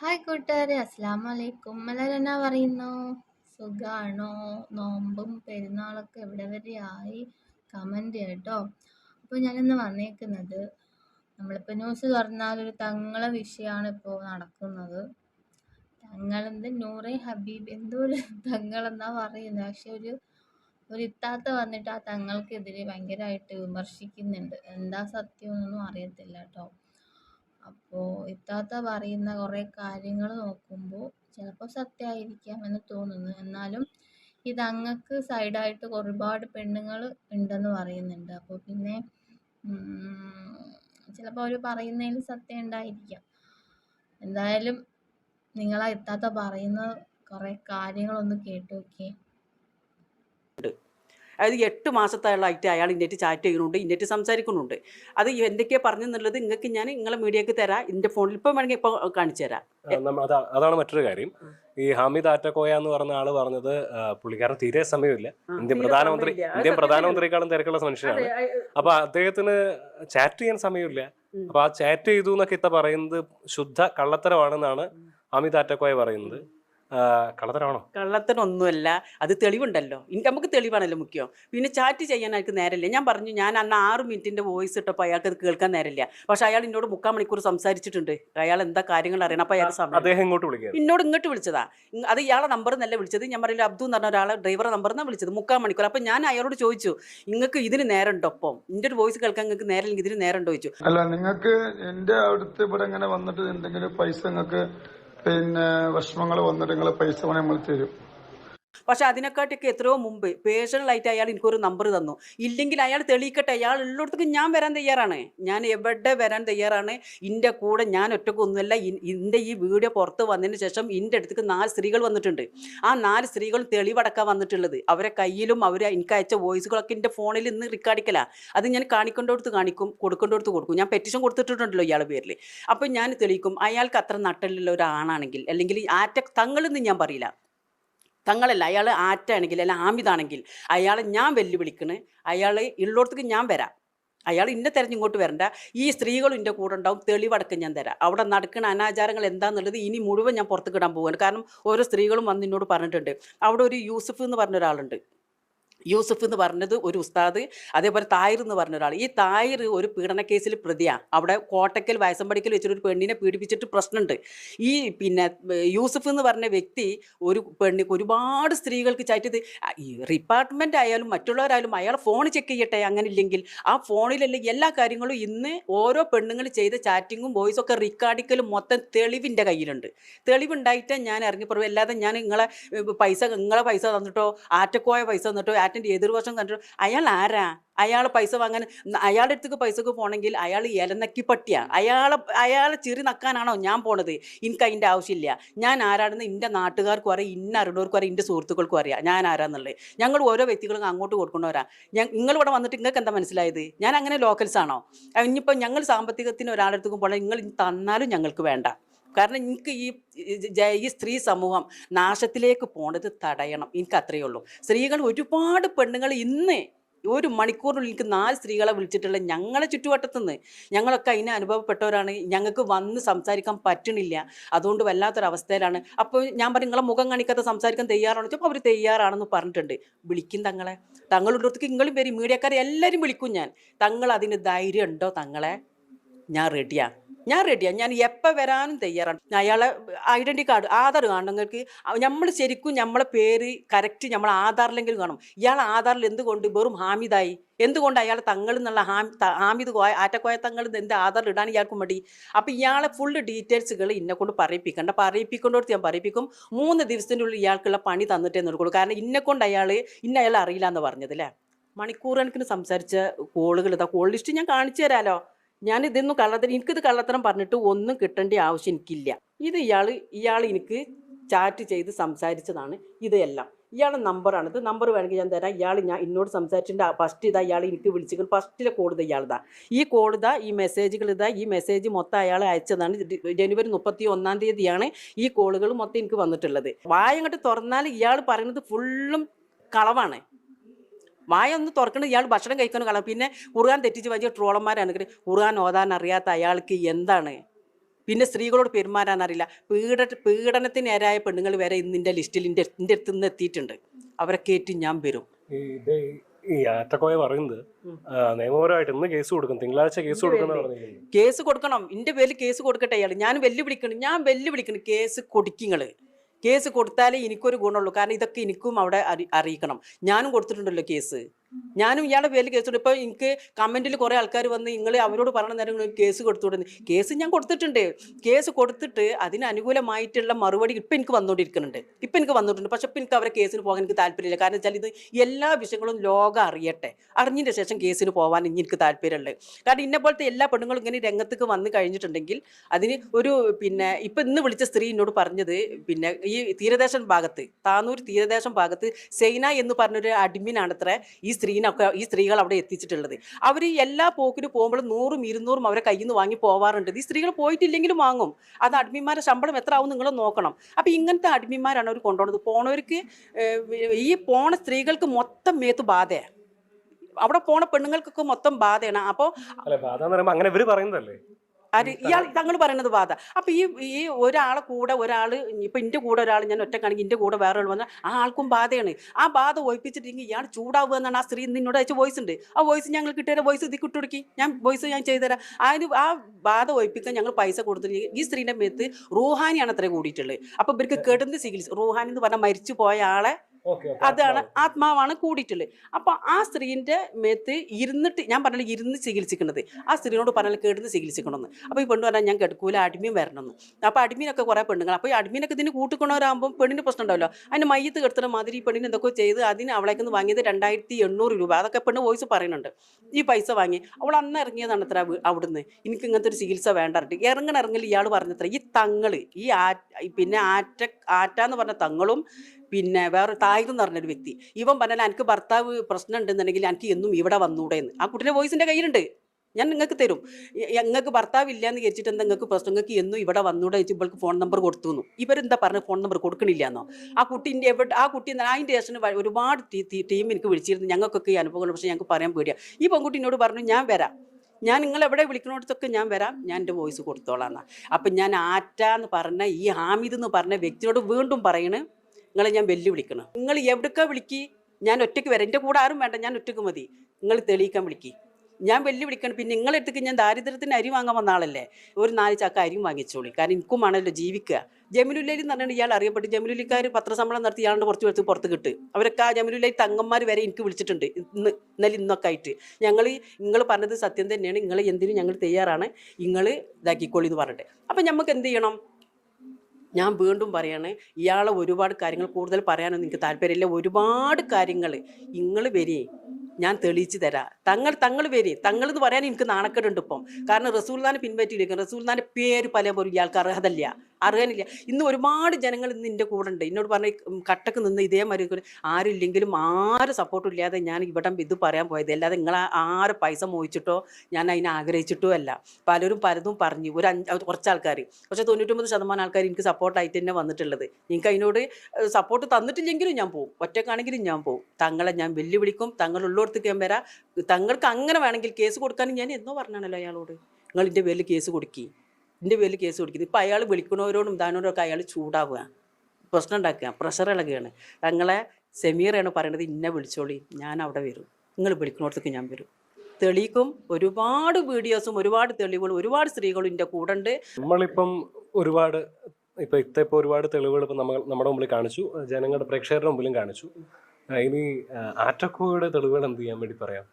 Hi കൂട്ടുകാരെ. അസ്സാം വലൈക്കും എല്ലാവരും പറയുന്നു? സുഖാണോ? നോമ്പും പെരുന്നാളൊക്കെ എവിടെ വരെ ആയി കമന്റ് കേട്ടോ അപ്പോൾ ഞാനിന്ന് വന്നേക്കുന്നത് നമ്മളിപ്പോൾ ന്യൂസ് തുറന്നാൽ ഒരു തങ്ങളെ വിഷയമാണ് ഇപ്പോൾ നടക്കുന്നത്. തങ്ങളെന്ത്? നൂറെ ഹബീബ്. എന്തോ ഒരു തങ്ങളെന്നാ പറയുന്നത് പക്ഷെ ഒരു ഒരു ഇത്താത്ത വന്നിട്ട് ആ തങ്ങൾക്കെതിരെ ഭയങ്കരമായിട്ട് വിമർശിക്കുന്നുണ്ട്. എന്താ സത്യം എന്നൊന്നും അറിയത്തില്ല കേട്ടോ. അപ്പോൾ ഇത്താത്ത പറയുന്ന കുറേ കാര്യങ്ങൾ നോക്കുമ്പോൾ ചിലപ്പോൾ സത്യമായിരിക്കാം എന്ന് തോന്നുന്നു. എന്നാലും ഇത് അങ്ങക്ക് സൈഡായിട്ട് ഒരുപാട് പെണ്ണുങ്ങൾ ഉണ്ടെന്ന് പറയുന്നുണ്ട്. അപ്പോൾ പിന്നെ ചിലപ്പോൾ അവർ പറയുന്നതിൽ സത്യം ഉണ്ടായിരിക്കാം. എന്തായാലും നിങ്ങളാ ഇത്താത്ത പറയുന്ന കുറേ കാര്യങ്ങളൊന്ന് കേട്ട് നോക്കിയേ അതായത് എട്ട് മാസത്തായിട്ട് അയാൾ ഇന്നേറ്റ് ചാറ്റ് ചെയ്യുന്നുണ്ട് ഇന്നേറ്റ് സംസാരിക്കുന്നുണ്ട്. അത് എന്തൊക്കെയാണ് പറഞ്ഞെന്നുള്ളത് നിങ്ങൾക്ക് ഞാൻ നിങ്ങളെ മീഡിയക്ക് തരാം എന്റെ ഫോണിൽ ഇപ്പം വേണമെങ്കിൽ ഇപ്പോൾ കാണിച്ചു തരാം. അതാണ് മറ്റൊരു കാര്യം. ഈ ഹാമിദ് ആറ്റക്കോയ എന്ന് പറഞ്ഞ ആൾ പറഞ്ഞത് പുള്ളിക്കാരൻ തീരെ സമയമില്ല. ഇന്ത്യൻ പ്രധാനമന്ത്രി ഇന്ത്യൻ പ്രധാനമന്ത്രിക്കാളും തിരക്കുള്ള മനുഷ്യനാണ്. അപ്പൊ അദ്ദേഹത്തിന് ചാറ്റ് ചെയ്യാൻ സമയമില്ല. അപ്പൊ ആ ചാറ്റ് ചെയ്തു എന്നൊക്കെ ഇത്ത പറയുന്നത് ശുദ്ധ കള്ളത്തരമാണെന്നാണ് ഹാമിദ് ആറ്റക്കോയ പറയുന്നത്. കള്ളത്തരമാണോ? കള്ളത്തനൊന്നുമല്ല അത് തെളിവുണ്ടല്ലോ. എനിക്ക് നമുക്ക് തെളിവാണല്ലോ മുഖ്യം. പിന്നെ ചാറ്റ് ചെയ്യാൻ അയാൾക്ക് നേരമില്ല. ഞാൻ പറഞ്ഞു ഞാൻ അന്ന് ആറ് മിനിറ്റിന്റെ വോയിസ് ഇട്ടപ്പോൾ അയാൾക്ക് അത് കേൾക്കാൻ നേരമില്ല. പക്ഷെ അയാൾ എന്നോട് മുക്കാൽ മണിക്കൂർ സംസാരിച്ചിട്ടുണ്ട്. അയാൾ എന്താ കാര്യങ്ങൾ അറിയണം? അപ്പോൾ അയാൾ സമയം അദ്ദേഹം ഇങ്ങോട്ട് വിളിക്കുക എന്നോട് ഇങ്ങോട്ട് വിളിച്ചതാ. അത് ഇയാളെ നമ്പർ എന്നല്ല വിളിച്ചത്? ഞാൻ പറയില്ല അബ്ദു എന്ന് പറഞ്ഞ ഒരാളെ ഡ്രൈവറെ നമ്പർ എന്നാണ് വിളിച്ചത്. മുക്കാൽ മണിക്കൂർ. അപ്പോൾ ഞാൻ അയാളോട് ചോദിച്ചു നിങ്ങൾക്ക് ഇതിന് നേരമുണ്ടോ ഒപ്പം എന്റെ ഒരു വോയിസ് കേൾക്കാൻ നിങ്ങൾക്ക് നേരമില്ലെങ്കിൽ ഇതിന് നേരമുണ്ടോ? ചോദിച്ചു. അല്ല നിങ്ങൾക്ക് എന്റെ അടുത്ത് ഇവിടെ ഇങ്ങനെ വന്നിട്ട് എന്തെങ്കിലും പൈസ നിങ്ങൾക്ക് പിന്നെ വിഷമങ്ങൾ വന്നിട്ട് നിങ്ങൾ പൈസ നമ്മൾ തരും. പക്ഷെ അതിനെക്കാട്ടൊക്കെ എത്രയോ മുമ്പ് പേഴ്സണലായിട്ട് അയാൾ എനിക്കൊരു നമ്പർ തന്നു. ഇല്ലെങ്കിൽ അയാൾ തെളിയിക്കട്ടെ അയാൾ ഉള്ളിടത്തേക്ക് ഞാൻ വരാൻ തയ്യാറാണ്. ഞാൻ എവിടെ വരാൻ തയ്യാറാണ്? ഇന്റെ കൂടെ ഞാൻ ഒറ്റക്കൊന്നുമല്ല ഇന്റെ ഈ വീഡിയോ പുറത്ത് വന്നതിന് ശേഷം ഇന്റെ അടുത്തേക്ക് നാല് സ്ത്രീകൾ വന്നിട്ടുണ്ട്. ആ നാല് സ്ത്രീകളും തെളിവടക്കാൻ വന്നിട്ടുള്ളത്. അവരെ കയ്യിലും അവർ എനിക്ക് അയച്ച വോയിസുകളൊക്കെ എന്റെ ഫോണിൽ ഇന്ന് റിക്കാർഡിക്കല അത് ഞാൻ കാണിക്കൊണ്ടടുത്ത് കാണിക്കും കൊടുക്കേണ്ടടുത്ത് കൊടുക്കും. ഞാൻ പെറ്റിഷൻ കൊടുത്തിട്ടുണ്ടല്ലോ ഇയാളുടെ പേരിൽ. അപ്പം ഞാൻ തെളിയിക്കും അയാൾക്ക് അത്ര നട്ടലുള്ള ഒരാണാണെങ്കിൽ അല്ലെങ്കിൽ ആറ്റ തങ്ങളെന്ന് ഞാൻ പറയില്ല. തങ്ങളല്ല അയാൾ ആറ്റാണെങ്കിൽ അല്ല ആമിതാണെങ്കിൽ അയാളെ ഞാൻ വെല്ലുവിളിക്കണ്. അയാൾ ഉള്ളിടത്തേക്ക് ഞാൻ വരാം. അയാൾ ഇന്നെ തെരഞ്ഞിങ്ങോട്ട് വരണ്ട. ഈ സ്ത്രീകളും എന്റെ കൂടെ ഉണ്ടാവും തെളിവടക്കം ഞാൻ തരാം. അവിടെ നടക്കുന്ന അനാചാരങ്ങൾ എന്താണെന്നുള്ളത് ഇനി മുഴുവൻ ഞാൻ പുറത്തേക്ക് കിടാൻ പോവുകയാണ് കാരണം ഓരോ സ്ത്രീകളും വന്ന് എന്നോട് പറഞ്ഞിട്ടുണ്ട്. അവിടെ ഒരു യൂസഫ് എന്ന് പറഞ്ഞ ഒരാളുണ്ട്. യൂസഫ് എന്ന് പറഞ്ഞത് ഒരു ഉസ്താദ് അതേപോലെ തായിർ എന്ന് പറഞ്ഞ ഒരാൾ ഈ തായിർ ഒരു പീഡന കേസിൽ പ്രതിയാണ് അവിടെ കോട്ടക്കൽ വയസ്സമ്പടിക്കൽ ഒരു പെണ്ണിനെ പീഡിപ്പിച്ചിട്ട് പ്രശ്നമുണ്ട്. ഈ പിന്നെ യൂസഫ് എന്ന് പറഞ്ഞ വ്യക്തി ഒരു പെണ്ണിക്ക് ഒരുപാട് സ്ത്രീകൾക്ക് ചാറ്റ് ഈ ഡിപ്പാർട്ട്മെന്റ് ആയാലും മറ്റുള്ളവരായാലും അയാൾ ഫോൺ ചെക്ക് ചെയ്യട്ടെ അങ്ങനെ ഇല്ലെങ്കിൽ ആ ഫോണിലല്ലേ എല്ലാ കാര്യങ്ങളും ഇന്ന് ഓരോ പെണ്ണുങ്ങൾ ചെയ്ത ചാറ്റിങ്ങും വോയിസും ഒക്കെ റിക്കാർഡിക്കലും മൊത്തം തെളിവിന്റെ കയ്യിലുണ്ട്. തെളിവുണ്ടായിട്ട് ഞാൻ ഇറങ്ങിപ്പുറം അല്ലാതെ ഞാൻ നിങ്ങളെ പൈസ നിങ്ങളെ പൈസ തന്നിട്ടോ ആറ്റക്കോയ പൈസ തന്നിട്ടോ ആറ്റിന്റെ എതിർവശം കണ്ടിട്ട് അയാൾ ആരാ? അയാൾ പൈസ വാങ്ങാൻ അയാളുടെ അടുത്തേക്ക് പൈസക്ക് പോകണമെങ്കിൽ അയാൾ ഇലനക്കി പട്ടിയാണ് അയാളെ അയാളെ ചിരി നക്കാനാണോ ഞാൻ പോണത്? എനിക്ക് അതിന്റെ ആവശ്യമില്ല. ഞാൻ ആരാണെന്ന് എന്റെ നാട്ടുകാർക്കും അറിയാം ഇന്ന അറിയുന്നവർക്കും അറിയാം എന്റെ സുഹൃത്തുക്കൾക്കും അറിയാം. ഞാൻ ആരാന്നുള്ളത്? ഞങ്ങൾ ഓരോ വ്യക്തികളും അങ്ങോട്ട് കൊടുക്കുന്നവരാ. ഞാൻ നിങ്ങൾ ഇവിടെ വന്നിട്ട് നിങ്ങൾക്ക് എന്താ മനസ്സിലായത്? ഞാൻ അങ്ങനെ ലോക്കൽസ് ആണോ? ഇനിയിപ്പോൾ ഞങ്ങൾ സാമ്പത്തികത്തിന് ഒരാളുടെ അടുത്തേക്കും പോകണം നിങ്ങൾ തന്നാലും ഞങ്ങൾക്ക് വേണ്ട. കാരണം എനിക്ക് ഈ ഈ സ്ത്രീ സമൂഹം നാശത്തിലേക്ക് പോണത് തടയണം. എനിക്ക് അത്രയേ ഉള്ളൂ സ്ത്രീകൾ ഒരുപാട് പെണ്ണുങ്ങൾ ഇന്ന് ഒരു മണിക്കൂറിനുള്ളിൽ എനിക്ക് നാല് സ്ത്രീകളെ വിളിച്ചിട്ടുള്ള ഞങ്ങളെ ചുറ്റുവട്ടത്തു നിന്ന് ഞങ്ങളൊക്കെ അതിനെ അനുഭവപ്പെട്ടവരാണ്. ഞങ്ങൾക്ക് വന്ന് സംസാരിക്കാൻ പറ്റണില്ല. അതുകൊണ്ട് വല്ലാത്തൊരവസ്ഥയിലാണ്. അപ്പോൾ ഞാൻ പറഞ്ഞു നിങ്ങളെ മുഖം കാണിക്കാത്ത സംസാരിക്കാൻ തയ്യാറാണെന്ന് വെച്ചപ്പോൾ അവർ തയ്യാറാണെന്ന് പറഞ്ഞിട്ടുണ്ട്. വിളിക്കും തങ്ങളെ. തങ്ങളുടെ അടുത്തേക്ക് നിങ്ങളും വരും. മീഡിയക്കാരെ എല്ലാവരും വിളിക്കും ഞാൻ. തങ്ങൾ അതിന് ധൈര്യം ഉണ്ടോ തങ്ങളെ? ഞാൻ റെഡിയാ ഞാൻ റെഡിയാണ് ഞാൻ എപ്പോൾ വരാനും തയ്യാറാണ്. അയാളെ ഐഡന്റി കാർഡ് ആധാർ കാണുന്നവർക്ക് നമ്മൾ ശരിക്കും നമ്മളെ പേര് കറക്റ്റ് നമ്മൾ ആധാറിലെങ്കിലും കാണും. ഇയാൾ ആധാറിൽ എന്തുകൊണ്ട് വെറും ഹാമിദായി? എന്തുകൊണ്ട് അയാൾ തങ്ങൾ എന്നുള്ള ഹാമി ഹാമിത് കോയ ആറ്റക്കോയ തങ്ങൾ എന്ത് ആധാർ ഇടാൻ ഇയാൾക്ക് മടി? അപ്പം ഇയാളെ ഫുൾ ഡീറ്റെയിൽസുകൾ ഇന്നെക്കൊണ്ട് പറയിപ്പിക്കണ്ട. പറയിപ്പിക്കൊണ്ടോടത്ത് ഞാൻ പറയിപ്പിക്കും. മൂന്ന് ദിവസത്തിന്റെ ഉള്ളിൽ ഇയാൾക്കുള്ള പണി തന്നിട്ടേ നിൽക്കുള്ളൂ കാരണം ഇന്നെക്കൊണ്ട് അയാൾ ഇന്ന അയാൾ അറിയില്ല എന്ന് പറഞ്ഞത് അല്ലേ മണിക്കൂർ കണക്കിന് സംസാരിച്ച കോളുകൾ ഇതാ. കോൾ ലിസ്റ്റ് ഞാൻ കാണിച്ചു തരാലോ? ഞാൻ ഇതൊന്നും കള്ളത്തരം എനിക്കിത് കള്ളത്തരം പറഞ്ഞിട്ട് ഒന്നും കിട്ടേണ്ട ആവശ്യം എനിക്കില്ല. ഇത് ഇയാൾ ഇയാൾ എനിക്ക് ചാറ്റ് ചെയ്ത് സംസാരിച്ചതാണ് ഇതെല്ലാം. ഇയാളുടെ ഇത് നമ്പർ വേണമെങ്കിൽ ഞാൻ തരാം. ഇയാൾ ഞാൻ എന്നോട് സംസാരിച്ചിട്ട് ഫസ്റ്റ് ഇതാ ഇയാൾ എനിക്ക് വിളിച്ചിട്ട് ഫസ്റ്റിലെ ഇതാ ഇയാളിതാ. ഈ കോൾ ഇതാ ഈ മെസ്സേജുകൾ ഇതാ ഈ മെസ്സേജ് മൊത്തം അയാൾ അയച്ചതാണ്. ജനുവരി മുപ്പത്തി ഒന്നാം തീയതിയാണ് ഈ കോളുകൾ മൊത്തം എനിക്ക് വന്നിട്ടുള്ളത്. വായങ്ങോട്ട് തുറന്നാൽ ഇയാൾ പറയുന്നത് ഫുള്ളും കളവാണ്. വായ ഒന്ന് തുറക്കണം ഇയാൾ ഭക്ഷണം കഴിക്കണം കള പിന്നെ ഖുർആൻ തെറ്റിച്ച് വലിയ ട്രോളന്മാരാണ് ഖുർആൻ ഓതാൻ അറിയാത്ത അയാൾക്ക് എന്താണ്? പിന്നെ സ്ത്രീകളോട് പെരുമാറാനറിയില്ല. പീഡ പീഡനത്തിനിരയായ പെണ്ണുങ്ങൾ വരെ ഇന്നിന്റെ ലിസ്റ്റിൽ എന്റെ എന്റെ അടുത്ത് നിന്ന് എത്തിയിട്ടുണ്ട്. അവരെ കയറ്റി ഞാൻ വരും. ഈ പറയുന്നത് നിയമപരമായിട്ട് ഇന്ന് കേസ് കൊടുക്കും. തിങ്കളാഴ്ച കേസ്? പറഞ്ഞില്ലേ കേസ് കൊടുക്കണം. എന്റെ പേരിൽ കേസ് കൊടുക്കട്ടെ അയാൾ ഞാൻ വെല്ലുവിളിക്കണം ഞാൻ വെല്ലുവിളിക്കണം കേസ് കൊടുക്കിങ്ങൾ കേസ് കൊടുത്താലേ എനിക്കൊരു ഗുണമുള്ളൂ. കാരണം ഇതൊക്കെ എനിക്കും അവിടെ അറിയിക്കണം. ഞാനും കൊടുത്തിട്ടുണ്ടല്ലോ കേസ്. ഞാനും ഇയാളുടെ പേരിൽ കേസ് കൊടുത്തു ഇപ്പോൾ എനിക്ക് കമന്റിൽ കുറേ ആൾക്കാർ വന്ന് നിങ്ങൾ അവരോട് പറഞ്ഞ നേരം കേസ് കൊടുത്തുവിടുന്നു. കേസ് ഞാൻ കൊടുത്തിട്ടുണ്ട്. കേസ് കൊടുത്തിട്ട് അതിന് അനുകൂലമായിട്ടുള്ള മറുപടി ഇപ്പൊ എനിക്ക് വന്നുകൊണ്ടിരിക്കുന്നുണ്ട് ഇപ്പൊ എനിക്ക് വന്നിട്ടുണ്ട്. പക്ഷെ ഇപ്പം എനിക്ക് അവരെ കേസിന് പോകാൻ എനിക്ക് താല്പര്യമില്ല. കാരണം വെച്ചാൽ ഇത് എല്ലാ വിഷയങ്ങളും ലോകം അറിയട്ടെ. അറിഞ്ഞതിന് ശേഷം കേസിന് പോകാൻ ഇനി എനിക്ക് താല്പര്യമുള്ളത് കാരണം ഇന്നെ പോലത്തെ എല്ലാ പെണ്ണുങ്ങളും ഇങ്ങനെ രംഗത്തേക്ക് വന്ന് കഴിഞ്ഞിട്ടുണ്ടെങ്കിൽ അതിന് ഒരു പിന്നെ ഇപ്പൊ ഇന്ന് വിളിച്ച സ്ത്രീ എന്നോട് പറഞ്ഞത് പിന്നെ ഈ തീരദേശം ഭാഗത്ത് താനൂർ തീരദേശം ഭാഗത്ത് സൈന എന്ന് പറഞ്ഞൊരു അഡ്മിനാണത്രേ ഈ സ്ത്രീനൊക്കെ ഈ സ്ത്രീകൾ അവിടെ എത്തിച്ചിട്ടുള്ളത് അവർ എല്ലാ പോക്കിന് പോകുമ്പോഴും നൂറും ഇരുന്നൂറും അവരെ കയ്യിൽ നിന്ന് വാങ്ങി പോവാറുണ്ട്. ഈ സ്ത്രീകൾ പോയിട്ടില്ലെങ്കിലും വാങ്ങും. അത് അഡ്മിമാരെ ശമ്പളം എത്ര ആവും നിങ്ങൾ നോക്കണം. അപ്പം ഇങ്ങനത്തെ അഡ്മിമാരാണ് അവർ കൊണ്ടുപോകുന്നത് പോണവർക്ക് ഈ പോണ സ്ത്രീകൾക്ക് മൊത്തം മേത്ത് ബാധയാണ്. അവിടെ പോണ പെണ്ണുങ്ങൾക്കൊക്കെ മൊത്തം ബാധയാണ്. അപ്പോൾ അങ്ങനെ ഇവർ പറയുന്നതല്ലേ? ഇയാൾ തങ്ങൾ പറയുന്നത് വാദ. അപ്പൊ ഈ ഈ ഒരാളെ കൂടെ ഒരാൾ ഇപ്പൊ ഇന്റെ കൂടെ ഒരാൾ ഞാൻ ഒറ്റക്കാണെങ്കിൽ ഇന്റെ കൂടെ വേറെ ആൾ വന്നാൽ ആ ആൾക്കും ബാധയാണ്. ആ ബാധ ഒഴിപ്പിച്ചിട്ടെങ്കിൽ ഇയാൾ ചൂടാവുക എന്നാണ് ആ സ്ത്രീ നിന്നോട് അയച്ച വോയിസ് ഉണ്ട്. ആ വോയിസ് ഞങ്ങൾ കിട്ടിയ വോയിസ് ഇതിൽ കിട്ടുടുക്കി ഞാൻ വോയിസ് ഞാൻ ചെയ്തുതരാം അതിന് ആ ബാധ ഒഴിപ്പിക്കാൻ ഞങ്ങൾ പൈസ കൊടുത്തിട്ട് ഈ സ്ത്രീന്റെ മേത്ത് റൂഹാനിയാണ് അത്ര കൂടിയിട്ടുള്ളത്. അപ്പൊ ഇവർക്ക് കെടുന്ന് ചികിത്സ റൂഹാനി എന്ന് പറഞ്ഞാൽ മരിച്ചു പോയ ആളെ അതാണ് ആത്മാവാണ് കൂടിയിട്ടുള്ളത്. അപ്പൊ ആ സ്ത്രീന്റെ മേത്ത് ഇരുന്നിട്ട് ഞാൻ പറഞ്ഞില്ല ഇരുന്ന് ചികിത്സിക്കുന്നത് ആ സ്ത്രീനോട് പറഞ്ഞാൽ കേടുന്ന് ചികിത്സിക്കണമെന്ന്. അപ്പൊ ഈ പെണ്ണ് പറഞ്ഞാൽ ഞാൻ കെടുക്കൂല അടിമീൻ വരണമെന്ന്. അപ്പൊ അടിമീനൊക്കെ കുറെ പെണ്ണുങ്ങൾ അപ്പൊ ഈ അടിമീനൊക്കെ ഇതിന് കൂട്ടിക്കൊണ്ടവരാകുമ്പോൾ പെണ്ണിന് പ്രശ്നം ഉണ്ടാവല്ലോ. അതിന് മയ്യത്ത് കെടുത്തുന്ന മാതിരി ഈ പെണ്ണിന് എന്തൊക്കെ ചെയ്ത് അതിന് അവളേക്ക് വാങ്ങിയത് രണ്ടായിരത്തി എണ്ണൂറ് രൂപ. അതൊക്കെ പെണ്ണ് വോയിസ് പറയുന്നുണ്ട്. ഈ പൈസ വാങ്ങി. അവൾ അന്ന് ഇറങ്ങിയതാണ് അത്ര അവിടുന്ന്. എനിക്ക് ഇങ്ങനത്തെ ഒരു ചികിത്സ വേണ്ടിട്ട് ഇറങ്ങണ ഇറങ്ങൽ ഇയാൾ പറഞ്ഞത്ര ഈ തങ്ങൾ ഈ ആ പിന്നെ ആറ്റ ആറ്റ എന്ന് പറഞ്ഞ തങ്ങളും പിന്നെ വേറെ താഹിർ എന്ന് പറഞ്ഞൊരു വ്യക്തി. ഇവൻ പറഞ്ഞാൽ എനിക്ക് ഭർത്താവ് പ്രശ്നം ഉണ്ടെന്നുണ്ടെങ്കിൽ എനിക്ക് എന്നും ഇവിടെ വന്നൂടെ എന്ന് ആ കുട്ടിയുടെ വോയിസിന്റെ കയ്യിലുണ്ട്. ഞാൻ നിങ്ങൾക്ക് തരും. നിങ്ങൾക്ക് ഭർത്താവ് ഇല്ല എന്ന് വിചാരിച്ചിട്ട് എന്താ നിങ്ങൾക്ക് പ്രശ്നം? നിങ്ങൾക്ക് എന്നും ഇവിടെ വന്നൂടെ വെച്ച് ഇവൾക്ക് ഫോൺ നമ്പർ കൊടുത്തു തന്നു ഇവരെന്താ പറഞ്ഞ ഫോൺ നമ്പർ കൊടുക്കണില്ല എന്നോ ആ കുട്ടീന്റെ എവിടെ ആ കുട്ടി അതിന്റെ ശേഷം ഒരുപാട് ടീം എനിക്ക് വിളിച്ചിരുന്നു. ഞങ്ങൾക്കൊക്കെ ഈ അനുഭവങ്ങൾ പക്ഷേ ഞങ്ങൾക്ക് പറയാൻ പേടിയാണ് ഈ പെൺകുട്ടി എന്നോട് പറഞ്ഞു ഞാൻ വരാം. ഞാൻ നിങ്ങൾ എവിടെ വിളിക്കണോടത്തൊക്കെ ഞാൻ വരാം. ഞാൻ എന്റെ വോയിസ് കൊടുത്തോളാം എന്നാ. അപ്പം ഞാൻ ആറ്റ എന്ന് പറഞ്ഞ ഈ ഹാമിദ് എന്ന് പറഞ്ഞ വ്യക്തിയോട് വീണ്ടും പറയണ് നിങ്ങളെ ഞാൻ വെല്ലുവിളിക്കണം. നിങ്ങൾ എവിടേക്കാ വിളിക്കി? ഞാൻ ഒറ്റയ്ക്ക് വരാം. എന്റെ കൂടെ ആരും വേണ്ട. ഞാൻ ഒറ്റയ്ക്ക് മതി. നിങ്ങൾ തെളിയിക്കാൻ വിളിക്കി. ഞാൻ വെല്ലുവിളിക്കണം. പിന്നെ നിങ്ങളെ അടുത്തേക്ക് ഞാൻ ദാരിദ്ര്യത്തിന് അരി വാങ്ങാൻ വന്ന ആളല്ലേ? ഒരു നാല് ചാക്ക അരിയും വാങ്ങിച്ചോളി. കാരണം എനിക്കും ആണല്ലോ ജീവിക്കുക. ജമിലുല്ലയിൽ എന്ന് പറഞ്ഞാൽ ഇയാൾ അറിയപ്പെട്ട് ജമിലുല്ലിക്കാർ പത്രസമ്മേളനം നടത്തി ഇയാളുടെ കുറച്ച് പേർക്ക് പുറത്ത് കിട്ട് അവരൊക്കെ ആ ജമിലുല്ലയിൽ തങ്ങന്മാർ വരെ എനിക്ക് വിളിച്ചിട്ടുണ്ട്. ഇന്ന് ഇന്നലെ ഇന്നൊക്കെ ആയിട്ട്. ഞങ്ങൾ നിങ്ങൾ പറഞ്ഞത് സത്യം തന്നെയാണ്. നിങ്ങൾ എന്തിനും ഞങ്ങൾ തയ്യാറാണ്. നിങ്ങൾ ഇതാക്കിക്കോളി എന്ന് പറഞ്ഞിട്ട്. അപ്പം നമുക്ക് എന്ത് ചെയ്യണം? ഞാൻ വീണ്ടും പറയാണ് ഇയാളെ ഒരുപാട് കാര്യങ്ങൾ കൂടുതൽ പറയാനൊന്നും എനിക്ക് താല്പര്യമില്ല. ഒരുപാട് കാര്യങ്ങൾ നിങ്ങൾ വരി ഞാൻ തെളിയിച്ചു തരാം. തങ്ങൾ തങ്ങൾ വരി തങ്ങൾ എന്ന് പറയാൻ എനിക്ക് നാണക്കേടുണ്ട് ഇപ്പം. കാരണം റസൂൽദാനെ പിൻപറ്റിയിരിക്കും റസൂൽദാന്റെ പേര് പല പോലും ഇയാൾക്ക് അർഹതല്ല. അർഹനില്ല ഇന്ന് ഒരുപാട് ജനങ്ങൾ ഇന്ന് എന്റെ കൂടെ ഉണ്ട് എന്നോട് പറഞ്ഞ കട്ടക്ക് നിന്ന് ഇതേമാതിരി ആരും ആരില്ലെങ്കിലും ആരും സപ്പോർട്ടും ഇല്ലാതെ ഞാൻ ഇവിടെ ഇത് പറയാൻ പോയത്. അല്ലാതെ നിങ്ങൾ ആറ് പൈസ മോഹിച്ചിട്ടോ ഞാൻ അതിനെ ആഗ്രഹിച്ചിട്ടോ അല്ല. പലരും പലതും പറഞ്ഞു. ഒരു അഞ്ച് കുറച്ച് ആൾക്കാർ പക്ഷേ തൊണ്ണൂറ്റൊമ്പത് ശതമാനം ആൾക്കാർ എനിക്ക് സപ്പോർട്ടായിട്ട് തന്നെ വന്നിട്ടുള്ളത്. എനിക്ക് അതിനോട് സപ്പോർട്ട് തന്നിട്ടില്ലെങ്കിലും ഞാൻ പോകും ഒറ്റക്കാണെങ്കിലും ഞാൻ പോകും തങ്ങളെ ഞാൻ വെല്ലുവിളിക്കും. തങ്ങളുള്ളിടത്തേക്ക് ഞാൻ വരാം. തങ്ങൾക്ക് അങ്ങനെ വേണമെങ്കിൽ കേസ് കൊടുക്കാനും ഞാൻ എന്നോ പറഞ്ഞാണല്ലോ അയാളോട്? നിങ്ങൾ എന്റെ പേരിൽ കേസ് കൊടുക്കി. എന്റെ പേരിൽ കേസ് കൊടുക്കുന്നത് ഇപ്പോൾ അയാൾ വിളിക്കണവരോടും ഇതാനോടൊക്കെ അയാൾ ചൂടാവുക. പ്രശ്നം ഉണ്ടാക്കുക. പ്രഷർ ഇളകുകയാണ്. തങ്ങളെ സെമീറാണ് പറയണത് ഇന്നെ വിളിച്ചോളി. ഞാൻ അവിടെ വരും. നിങ്ങൾ വിളിക്കണോടത്തേക്ക് ഞാൻ വരും. തെളിയിക്കും. ഒരുപാട് വീഡിയോസും ഒരുപാട് തെളിവുകളും ഒരുപാട് സ്ത്രീകളും എന്റെ കൂടെ ഉണ്ട്. നമ്മളിപ്പം ഒരുപാട് ഇപ്പം ഇത്ത ഇപ്പോൾ ഒരുപാട് തെളിവുകൾ ഇപ്പം നമ്മൾ നമ്മുടെ മുമ്പിൽ കാണിച്ചു. ജനങ്ങളുടെ പ്രേക്ഷകരുടെ മുമ്പിലും കാണിച്ചു. ഇനി ആറ്റക്കോയുടെ തെളിവുകൾ എന്ത് ചെയ്യാൻ വേണ്ടി പറയാം?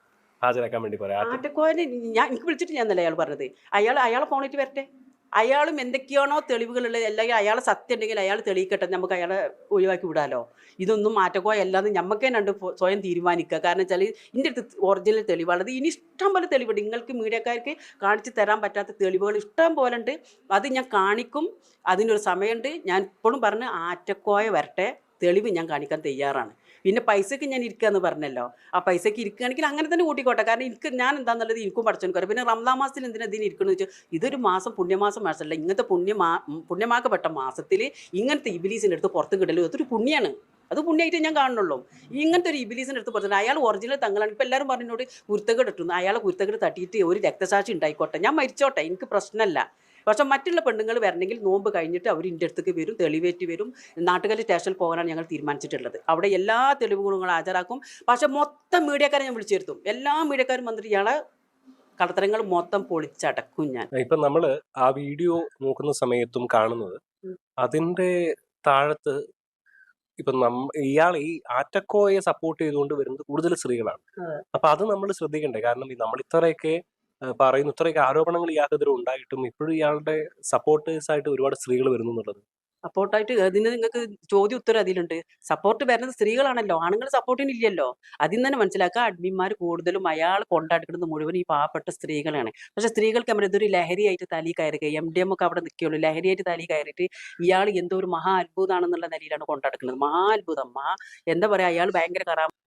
ഹാജരാക്കാൻ വേണ്ടി പറയാം. ആറ്റക്കോയെ ഞാൻ എനിക്ക് വിളിച്ചിട്ട് ഞാൻ അയാൾ പറഞ്ഞത്. അയാൾ അയാളെ ഫോണിട്ട് വരട്ടെ. അയാളും എന്തൊക്കെയാണോ തെളിവുകളുള്ളത് അല്ലെങ്കിൽ അയാൾ സത്യം ഉണ്ടെങ്കിൽ അയാൾ തെളിയിക്കട്ടെ നമുക്ക് അയാളെ ഒഴിവാക്കി വിടാലോ? ഇതൊന്നും മാറ്റക്കോ അല്ലാന്ന് തന്നെ ഉണ്ട് സ്വയം തീരുമാനിക്കുക. കാരണം വെച്ചാൽ ഇതിന്റെ അടുത്ത് ഒറിജിനൽ തെളിവാണത് ഇനി ഇഷ്ടം പോലെ തെളിവുണ്ട്. നിങ്ങൾക്ക് മീഡിയക്കാർക്ക് കാണിച്ചു തരാൻ പറ്റാത്ത തെളിവുകൾ ഇഷ്ടം പോലെ ഉണ്ട്. അത് ഞാൻ കാണിക്കും. അതിനൊരു സമയമുണ്ട്. ഞാൻ ഇപ്പോഴും പറഞ്ഞ് ആറ്റക്കോയ വരട്ടെ. തെളിവ് ഞാൻ കാണിക്കാൻ തയ്യാറാണ്. പിന്നെ പൈസയ്ക്ക് ഞാൻ ഇരിക്കുക എന്ന് പറഞ്ഞല്ലോ. ആ പൈസയ്ക്ക് ഇരിക്കുകയാണെങ്കിൽ അങ്ങനെ തന്നെ കൂട്ടിക്കോട്ടെ. കാരണം എനിക്ക് ഞാൻ എന്താണെന്നുള്ളത് എനിക്കും പഠിച്ചോനിക്കറിയാം പിന്നെ റംദാ മാസത്തിൽ എന്തിനാ ഇതിന് ഇരിക്കണമെന്ന് വെച്ചാൽ ഇതൊരു മാസം പുണ്യമാസം മാസമല്ല. ഇങ്ങനത്തെ പുണ്യമാ പുണ്യമാക്കപ്പെട്ട മാസത്തിൽ ഇങ്ങനത്തെ ഇബിലീസിന്റെ അടുത്ത് പുറത്ത് കിടലും. അതൊരു പുണ്യമാണ് അത് പുണ്യമായിട്ട് ഞാൻ കാണുന്നുള്ളൂ. ഇങ്ങനത്തെ ഒരു ഇബിലീസിന്റെ അടുത്ത് പുറത്ത് അയാൾ ഒറിജിനൽ തങ്ങളാണ്. ഇപ്പം എല്ലാവരും പറഞ്ഞോട് കുരുത്തകേട് ഇട്ടുന്നു അയാളെ കുരുത്തകേട് തട്ടിയിട്ട് ഒരു രക്തസാക്ഷി ഉണ്ടായിക്കോട്ടെ. ഞാൻ മരിച്ചോട്ടെ. എനിക്ക് പ്രശ്നമല്ല. പക്ഷെ മറ്റുള്ള പെണ്ണുങ്ങൾ വരണമെങ്കിൽ നോമ്പ് കഴിഞ്ഞിട്ട് അവർ എന്റെ അടുത്തേക്ക് വരും തെളിവേറ്റ് വരും. നാട്ടുകാർ സ്റ്റേഷനിൽ പോകാനാണ് ഞങ്ങൾ തീരുമാനിച്ചിട്ടുള്ളത്. അവിടെ എല്ലാ തെളിവുകളും ഞങ്ങൾ ഹാജരാക്കും. പക്ഷെ മൊത്തം മീഡിയക്കാരെ ഞാൻ വിളിച്ചു എല്ലാ മീഡിയക്കാരും വന്നിട്ട് ഇയാളെ കടത്തരങ്ങൾ മൊത്തം പൊളിച്ചടക്കും ഞാൻ. ഇപ്പൊ നമ്മൾ ആ വീഡിയോ നോക്കുന്ന സമയത്തും കാണുന്നത്. അതിന്റെ താഴത്ത് ഇപ്പൊ നമ്മ ഇയാൾ ഈ ആറ്റക്കോയെ സപ്പോർട്ട് ചെയ്തുകൊണ്ട് വരുന്നത് കൂടുതൽ സ്ത്രീകളാണ്. അപ്പൊ അത് നമ്മൾ ശ്രദ്ധിക്കണ്ടേ? കാരണം നമ്മൾ ഇത്രയൊക്കെ പറയുന്നു ഇത്രയൊക്കെ ആരോപണങ്ങൾ ഇയാൾക്കെതിരെ ഉണ്ടായിട്ടും ഇപ്പോഴും ഇയാളുടെ സപ്പോർട്ടേഴ്സ് ആയിട്ട് ഒരുപാട് സ്ത്രീകൾ വരുന്നു എന്നുള്ളത്. സപ്പോർട്ടായിട്ട് അതിന് നിങ്ങൾക്ക് ചോദ്യ ഉത്തരം അതിലുണ്ട്. സപ്പോർട്ട് വരുന്നത് സ്ത്രീകളാണല്ലോ. ആണുങ്ങൾ സപ്പോർട്ടിന് ഇല്ലല്ലോ അതിൽ തന്നെ മനസ്സിലാക്കുക അഡ്മിന്മാർ കൂടുതലും അയാൾ കൊണ്ടാടുക്കുന്നത് മുഴുവൻ ഈ പാവപ്പെട്ട സ്ത്രീകളാണ്. പക്ഷെ സ്ത്രീകൾക്ക് നമ്മൾ ഇതൊരു ലഹരിയായിട്ട് തലി കയറുക എം ഡി എം ഒക്കെ അവിടെ നിൽക്കുകയുള്ളൂ. ലഹരിയായിട്ട് തലി കയറിയിട്ട് ഇയാൾ എന്തോ ഒരു മഹാ അത്ഭുതമാണെന്നുള്ള നിലയിലാണ് കൊണ്ടാടുക്കുന്നത്. മഹാ അത്ഭുതം. മഹാ എന്താ പറയാ അയാൾ ഭയങ്കര കറാ